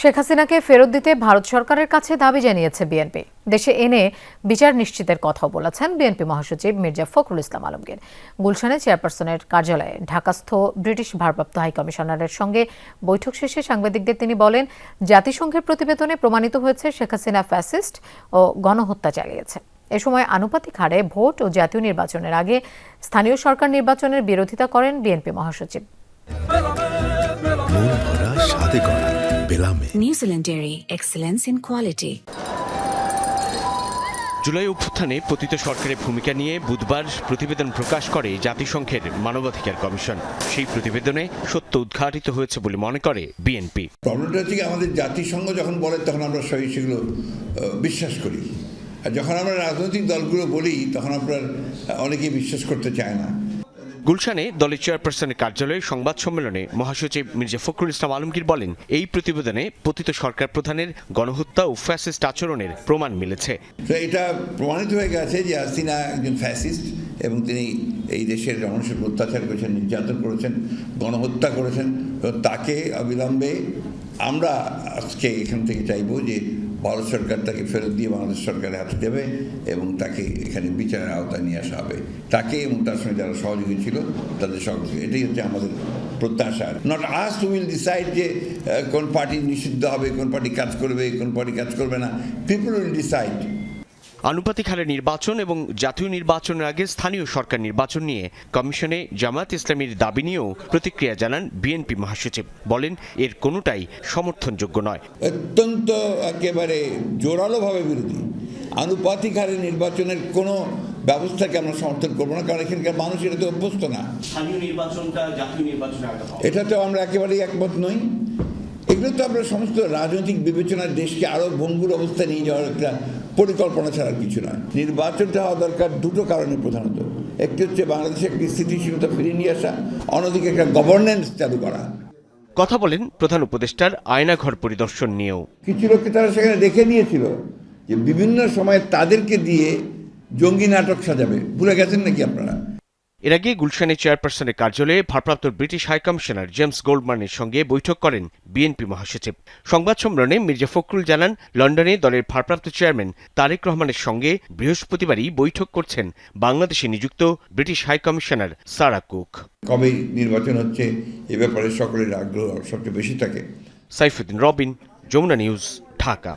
শেখ হাসিনাকে ফেরত দিতে ভারত সরকারের কাছে দাবি জানিয়েছে বিএনপি। দেশে এনে বিচার নিশ্চিতের কথাও বলেছেন বিএনপি মহাসচিব মির্জা ফখরুল ইসলাম আলমগীর। গুলশানে চেয়ারপারসনের কার্যালয়ে ঢাকাস্থ ব্রিটিশ ভারপ্রাপ্ত হাইকমিশনারের সঙ্গে বৈঠক শেষে সাংবাদিকদের তিনি বলেন, জাতিসংঘের প্রতিবেদনে প্রমাণিত হয়েছে শেখ হাসিনা ফ্যাসিস্ট ও গণহত্যা চালিয়েছে। এ সময় আনুপাতিক হারে ভোট ও জাতীয় নির্বাচনের আগে স্থানীয় সরকার নির্বাচনের বিরোধিতা করেন বিএনপি মহাসচিব। New Zealand Dairy, excellence in quality. July অভ্যুত্থানে পতিত সরকারের ভূমিকা নিয়ে বুধবার প্রতিবেদন প্রকাশ করে জাতিসংঘের মানবাধিকার কমিশন। সেই প্রতিবেদনে সত্য উদ্ঘাটিত হয়েছে বলে মনে করে বিএনপি প্রবলেমটা হচ্ছে আমাদের জাতিসংঘ যখন বলে তখন আমরা সবাই সেগুলো বিশ্বাস করি। আর যখন আমরা রাজনৈতিক দলগুলো বলি তখন আপনার অনেকেই বিশ্বাস করতে চায় না। গুলশানে দলের চেয়ারপারসনের কার্যালয়ে সংবাদ সম্মেলনে মহাসচিব মির্জা ফখরুল ইসলাম আলমগীর বলেন, এই প্রতিবেদনে পতিত সরকার প্রধানের গণহত্যা ও ফ্যাসিস্ট আচরণের প্রমাণ মিলেছে। এটা প্রমাণিত হয়ে গেছে যে হাসিনা একজন ফ্যাসিস্ট এবং তিনি এই দেশের মানুষের অত্যাচার করেছেন, নির্যাতন করেছেন, গণহত্যা করেছেন। তাকে অবিলম্বে আমরা আজকে এখান থেকে চাইব যে ভারত সরকার তাকে ফেরত দিয়ে বাংলাদেশ সরকারের হাতে দেবে এবং তাকে এখানে বিচারের আওতায় নিয়ে আসা হবে। তাকে এবং তার সঙ্গে যারা সহযোগী ছিল, তাদের সকলকে এটাই হচ্ছে আমাদের প্রত্যাশা। নট আস উইল ডিসাইড যে কোন পার্টি নিষিদ্ধ হবে, কোন পার্টি কাজ করবে, কোন পার্টি কাজ করবে না। পিপল উইল ডিসাইড আনুপাতিক হারে নির্বাচন এবং জাতীয় নির্বাচনের আগে স্থানীয় সরকার নির্বাচন নিয়ে কমিশনে জামাত ইসলামীর দাবি নিয়েও প্রতিক্রিয়া জানান বিএনপি মহাসচিব। বলেন এর কোনোটাই সমর্থনযোগ্য নয়। অত্যন্ত একেবারে জোরালোভাবে বিরোধী। আনুপাতিক হারে নির্বাচনের কোনো ব্যবস্থাকে আমরা সমর্থন করব না কারণ এখানকার মানুষ এটাতে অভ্যস্ত না। স্থানীয় নির্বাচনটা জাতীয় নির্বাচনের আগে এটাতে আমরা একেবারেই একমত নই। এগুলো তো আমরা সমস্ত রাজনৈতিক বিবেচনার দেশকে আরও ভঙ্গুর অবস্থায় নিয়ে যাওয়ার একটা পরিকল্পনা ছাড়া কিছু নয়। নির্বাচনটা হওয়া দরকার দুটো কারণে প্রধানত। একটি হচ্ছে বাংলাদেশে একটি স্থিতিশীলতা ফিরিয়ে নিয়ে আসা অন্যদিকে একটা গভর্নেন্স চালু করা। কথা বলেন প্রধান উপদেষ্টার আয়নাঘর পরিদর্শন নিয়েও। কিছু লোককে তারা সেখানে দেখে নিয়েছিল যে বিভিন্ন সময়ে তাদেরকে দিয়ে জঙ্গি নাটক সাজাবে। ভুলে গেছেন নাকি আপনারা? এর আগে গুলশানের চেয়ারপারসনের কার্যালয়ে ভারপ্রাপ্ত ব্রিটিশ হাইকমিশনার জেমস গোল্ডমানের সঙ্গে বৈঠক করেন বিএনপি মহাসচিব। সংবাদ সম্মেলনে মির্জা ফখরুল জানান লন্ডনে দলের ভারপ্রাপ্ত চেয়ারম্যান তারেক রহমানের সঙ্গে বৃহস্পতিবারই বৈঠক করছেন বাংলাদেশে নিযুক্ত ব্রিটিশ হাইকমিশনার সারা কুক। কবে নির্বাচন হচ্ছে এ ব্যাপারে সকলের আগ্রহ সবচেয়ে বেশি থাকে। সাইফুদ্দিন রবিন যমুনা নিউজ ঢাকা।